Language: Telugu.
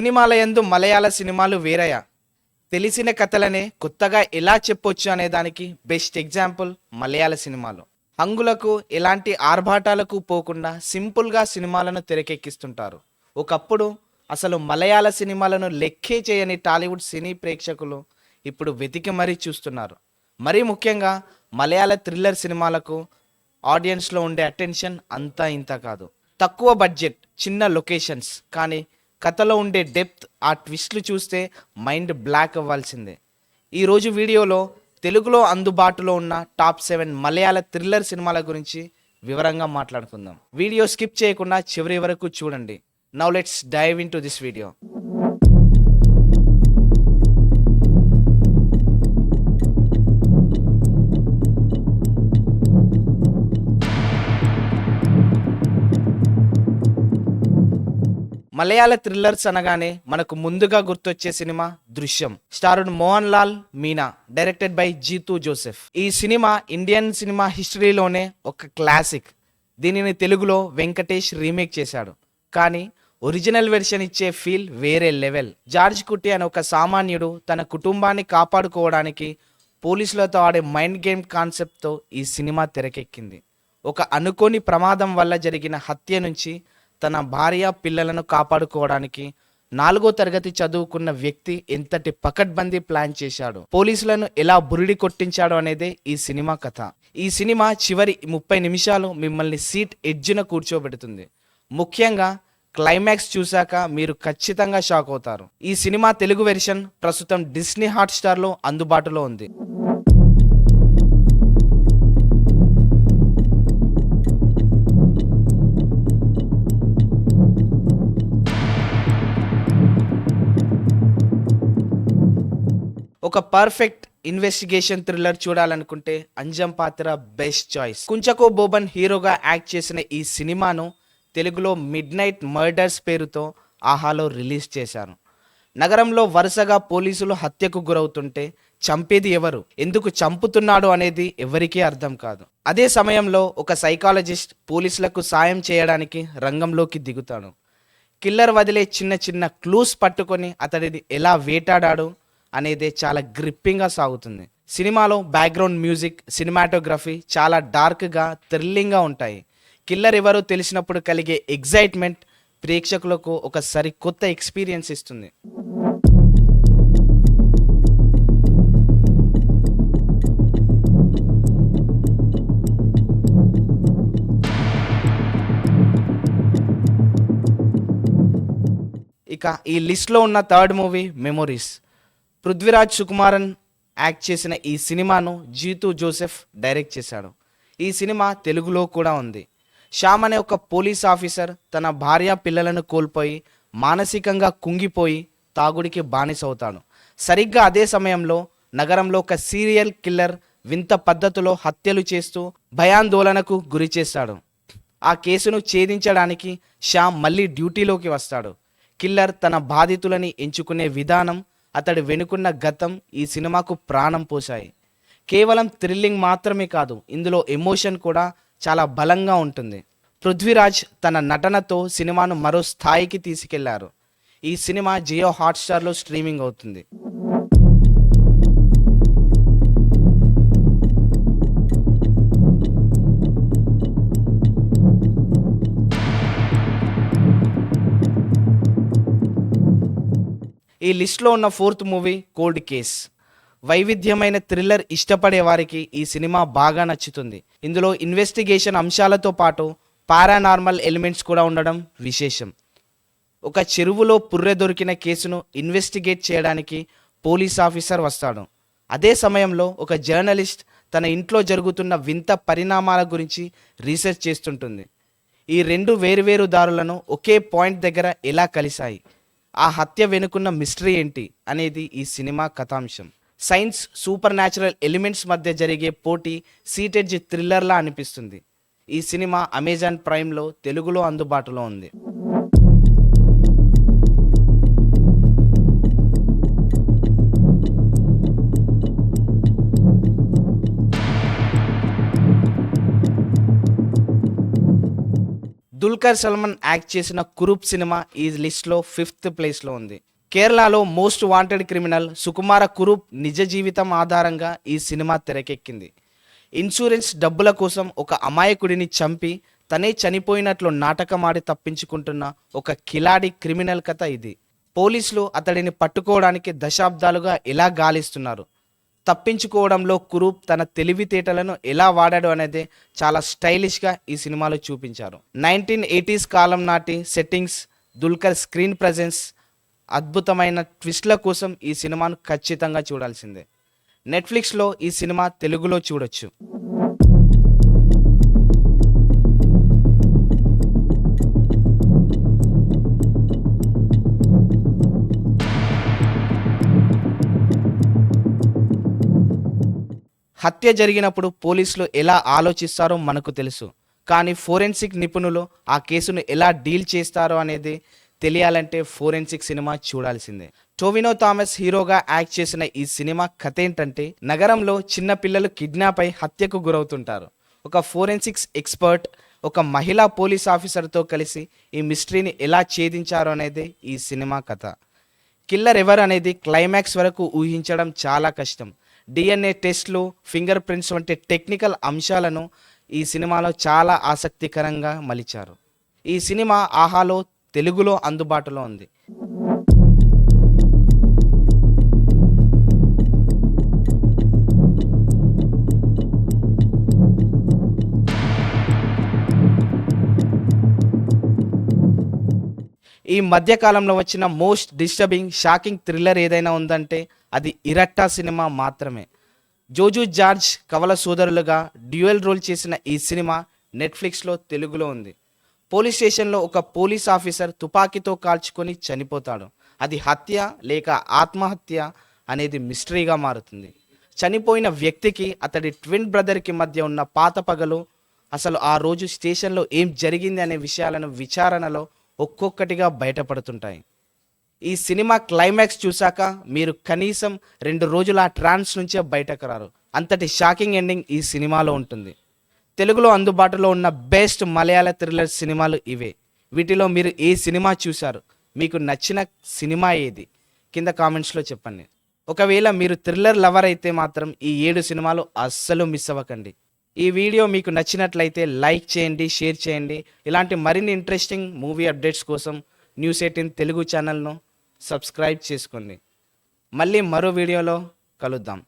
సినిమాల ఎందు మలయాళ సినిమాలు వేరయా తెలిసిన కథలనే కొత్తగా ఎలా చెప్పొచ్చు అనే దానికి బెస్ట్ ఎగ్జాంపుల్ మలయాళ సినిమాలు. హంగులకు ఎలాంటి ఆర్భాటాలకు పోకుండా సింపుల్గా సినిమాలను తెరకెక్కిస్తుంటారు. ఒకప్పుడు అసలు మలయాళ సినిమాలను లెక్కే చేయని టాలీవుడ్ సినీ ప్రేక్షకులు ఇప్పుడు వెతికి మరీ చూస్తున్నారు. మరీ ముఖ్యంగా మలయాళ థ్రిల్లర్ సినిమాలకు ఆడియన్స్లో ఉండే అటెన్షన్ అంతా ఇంత కాదు. తక్కువ బడ్జెట్ చిన్న లొకేషన్స్ కానీ కథలో ఉండే డెప్త్ ఆ ట్విస్ట్లు చూస్తే మైండ్ బ్లాక్ అవ్వాల్సిందే. ఈరోజు వీడియోలో తెలుగులో అందుబాటులో ఉన్న టాప్ సెవెన్ మలయాళ థ్రిల్లర్ సినిమాల గురించి వివరంగా మాట్లాడుకుందాం. వీడియో స్కిప్ చేయకుండా చివరి వరకు చూడండి. Now let's dive into this video Malayalam thrillers అనగానే మనకు ముందుగా గుర్తొచ్చే cinema Drishyam. Starred Mohan Lal Meena directed by Jeethu Joseph. ఈ సినిమా ఇండియన్ సినిమా హిస్టరీలోనే ఒక క్లాసిక్ దీనిని తెలుగులో వెంకటేష్ రీమేక్ చేశాడు. కానీ ఒరిజినల్ వెర్షన్ ఇచ్చే ఫీల్ వేరే లెవెల్ జార్జ్ కుట్టి అనే ఒక సామాన్యుడు తన కుటుంబాన్ని కాపాడుకోవడానికి పోలీసులతో ఆడే మైండ్ గేమ్ కాన్సెప్ట్తో ఈ సినిమా తెరకెక్కింది. ఒక అనుకోని ప్రమాదం వల్ల జరిగిన హత్య నుంచి తన భార్య పిల్లలను కాపాడుకోవడానికి నాలుగో తరగతి చదువుకున్న వ్యక్తి ఎంతటి పకడ్బందీ ప్లాన్ చేశాడు? పోలీసులను ఎలా బురిడి కొట్టించాడు అనేదే ఈ సినిమా కథ. ఈ సినిమా చివరి ముప్పై నిమిషాలు మిమ్మల్ని సీట్ ఎడ్జ్న కూర్చోబెడుతుంది. ముఖ్యంగా క్లైమాక్స్ చూశాక మీరు ఖచ్చితంగా షాక్ అవుతారు. ఈ సినిమా తెలుగు వెర్షన్ ప్రస్తుతం డిస్నీ హాట్స్టార్లో అందుబాటులో ఉంది. ఒక పర్ఫెక్ట్ ఇన్వెస్టిగేషన్ థ్రిల్లర్ చూడాలనుకుంటే అంజం పాత్ర బెస్ట్ చాయిస్ కుంచకో బోబన్ హీరోగా యాక్ట్ చేసిన ఈ సినిమాను తెలుగులో మిడ్ నైట్ మర్డర్స్ పేరుతో ఆహాలో రిలీజ్ చేశారు. నగరంలో వరుసగా పోలీసులు హత్యకు గురవుతుంటే చంపేది ఎవరు? ఎందుకు చంపుతున్నాడు అనేది ఎవరికీ అర్థం కాదు. అదే సమయంలో ఒక సైకాలజిస్ట్ పోలీసులకు సాయం చేయడానికి రంగంలోకి దిగుతాడు. కిల్లర్ వదిలే చిన్న చిన్న క్లూస్ పట్టుకొని అతడిని ఎలా వేటాడాడు? అనేది చాలా గ్రిప్పింగ్గా సాగుతుంది. సినిమాలో బ్యాక్గ్రౌండ్ మ్యూజిక్ సినిమాటోగ్రఫీ చాలా డార్క్గా థ్రిల్లింగ్గా ఉంటాయి. కిల్లర్ ఎవరో తెలిసినప్పుడు కలిగే ఎగ్జైట్మెంట్ ప్రేక్షకులకు ఒక సరికొత్త ఎక్స్పీరియన్స్ ఇస్తుంది. ఇక ఈ లిస్ట్లో ఉన్న third movie memories Prithviraj Sukumaran act చేసిన ఈ సినిమాను జీతూ జోసెఫ్ డైరెక్ట్ చేశాడు. ఈ సినిమా తెలుగులో కూడా ఉంది. శ్యామ్ అనే ఒక పోలీస్ ఆఫీసర్ తన భార్య పిల్లలను కోల్పోయి మానసికంగా కుంగిపోయి తాగుడికి బానిసవుతాడు. సరిగ్గా అదే సమయంలో నగరంలో ఒక సీరియల్ కిల్లర్ వింత పద్ధతిలో హత్యలు చేస్తూ భయాందోళనకు గురి చేస్తాడు. ఆ కేసును ఛేదించడానికి శ్యామ్ మళ్ళీ డ్యూటీలోకి వస్తాడు. కిల్లర్ తన బాధితులని ఎంచుకునే విధానం అతడి వెనుకున్న గతం ఈ సినిమాకు ప్రాణం పోశాయి. కేవలం థ్రిల్లింగ్ మాత్రమే కాదు ఇందులో ఎమోషన్ కూడా చాలా బలంగా ఉంటుంది. పృథ్వీరాజ్ తన నటనతో సినిమాను మరో స్థాయికి తీసుకెళ్ళారు. ఈ సినిమా జియో హాట్స్టార్లో స్ట్రీమింగ్ అవుతుంది. ఈ లిస్ట్లో ఉన్న ఫోర్త్ మూవీ కోల్డ్ కేస్. వైవిధ్యమైన థ్రిల్లర్ ఇష్టపడే వారికి ఈ సినిమా బాగా నచ్చుతుంది. ఇందులో ఇన్వెస్టిగేషన్ అంశాలతో పాటు పారానార్మల్ ఎలిమెంట్స్ కూడా ఉండడం విశేషం. ఒక చెరువులో పుర్రె దొరికిన కేసును ఇన్వెస్టిగేట్ చేయడానికి పోలీస్ ఆఫీసర్ వస్తాడు. అదే సమయంలో ఒక జర్నలిస్ట్ తన ఇంట్లో జరుగుతున్న వింత పరిణామాల గురించి రీసెర్చ్ చేస్తుంటుంది. ఈ రెండు వేరువేరు దారులను ఒకే పాయింట్ దగ్గర ఎలా కలిశాయి? ఆ హత్య వెనుకున్న మిస్టరీ ఏంటి అనేది ఈ సినిమా కథాంశం. సైన్స్ సూపర్ న్యాచురల్ ఎలిమెంట్స్ మధ్య జరిగే పోటీ సీటెడ్జ్ థ్రిల్లర్లా అనిపిస్తుంది. ఈ సినిమా అమెజాన్ ప్రైమ్లో తెలుగులో అందుబాటులో ఉంది. దుల్కర్ సల్మాన్ యాక్ట్ చేసిన కురూప్ సినిమా ఈ లిస్ట్లో ఫిఫ్త్ ప్లేస్లో ఉంది. కేరళలో మోస్ట్ వాంటెడ్ క్రిమినల్ సుకుమార కురూప్ నిజ జీవితం ఆధారంగా ఈ సినిమా తెరకెక్కింది. ఇన్సూరెన్స్ డబ్బుల కోసం ఒక అమాయకుడిని చంపి తనే చనిపోయినట్లు నాటకమాడి తప్పించుకుంటున్న ఒక కిలాడి క్రిమినల్ కథ ఇది. పోలీసులు అతడిని పట్టుకోవడానికి దశాబ్దాలుగా ఎలా గాలిస్తున్నారు. తప్పించుకోవడంలో కురూప్ తన తెలివితేటలను ఎలా వాడాడు అనేది చాలా స్టైలిష్గా ఈ సినిమాలో చూపించారు. నైన్టీన్ ఎయిటీస్ కాలం నాటి సెట్టింగ్స్ దుల్కర్ స్క్రీన్ ప్రజెన్స్ అద్భుతమైన ట్విస్ట్ల కోసం ఈ సినిమాను ఖచ్చితంగా చూడాల్సిందే. నెట్ఫ్లిక్స్లో ఈ సినిమా తెలుగులో చూడొచ్చు. హత్య జరిగినప్పుడు పోలీసులు ఎలా ఆలోచిస్తారో మనకు తెలుసు. కానీ ఫోరెన్సిక్ నిపుణులు ఆ కేసును ఎలా డీల్ చేస్తారో అనేది తెలియాలంటే ఫోరెన్సిక్ సినిమా చూడాల్సిందే. టోవినో థామస్ హీరోగా యాక్ట్ చేసిన ఈ సినిమా కథ ఏంటంటే నగరంలో చిన్న పిల్లలు కిడ్నాప్ అయి హత్యకు గురవుతుంటారు. ఒక ఫోరెన్సిక్స్ ఎక్స్పర్ట్ ఒక మహిళా పోలీస్ ఆఫీసర్తో కలిసి ఈ మిస్టరీని ఎలా ఛేదించారో అనేది ఈ సినిమా కథ. కిల్లర్ ఎవరు అనేది క్లైమాక్స్ వరకు ఊహించడం చాలా కష్టం. డిఎన్ఏ టెస్ట్లు ఫింగర్ ప్రింట్స్ వంటి టెక్నికల్ అంశాలను ఈ సినిమాలో చాలా ఆసక్తికరంగా మలిచారు. ఈ సినిమా ఆహాలో తెలుగులో అందుబాటులో ఉంది. ఈ మధ్యకాలంలో వచ్చిన మోస్ట్ డిస్టర్బింగ్ షాకింగ్ థ్రిల్లర్ ఏదైనా ఉందంటే అది ఇరట్టా సినిమా మాత్రమే. జోజు జార్జ్ కవల సోదరులుగా డ్యూయల్ రోల్ చేసిన ఈ సినిమా నెట్ఫ్లిక్స్లో తెలుగులో ఉంది. పోలీస్ స్టేషన్లో ఒక పోలీస్ ఆఫీసర్ తుపాకీతో కాల్చుకొని చనిపోతాడు. అది హత్య లేక ఆత్మహత్య అనేది మిస్టరీగా మారుతుంది. చనిపోయిన వ్యక్తికి అతడి ట్విన్ బ్రదర్కి మధ్య ఉన్న పాత పగలు అసలు ఆ రోజు స్టేషన్లో ఏం జరిగింది అనే విషయాలను విచారణలో ఒక్కొక్కటిగా బయటపడుతుంటాయి. ఈ సినిమా క్లైమాక్స్ చూశాక మీరు కనీసం రెండు రోజులు ఆ ట్రాన్స్ నుంచే బయటకు రారు. అంతటి షాకింగ్ ఎండింగ్ ఈ సినిమాలో ఉంటుంది. తెలుగులో అందుబాటులో ఉన్న బెస్ట్ మలయాళ థ్రిల్లర్ సినిమాలు ఇవే. వీటిలో మీరు ఏ సినిమా చూశారు? మీకు నచ్చిన సినిమా ఏది? కింద కామెంట్స్లో చెప్పండి. ఒకవేళ మీరు థ్రిల్లర్ లవర్ అయితే మాత్రం ఈ ఏడు సినిమాలు అస్సలు మిస్ అవ్వకండి. ఈ వీడియో మీకు నచ్చినట్లయితే లైక్ చేయండి షేర్ చేయండి. ఇలాంటి మరిన్ని ఇంట్రెస్టింగ్ మూవీ అప్డేట్స్ కోసం న్యూస్ ఎయిటీన్ తెలుగు ఛానల్ను సబ్స్క్రైబ్ చేసుకోండి. మళ్ళీ మరో వీడియోలో కలుద్దాం.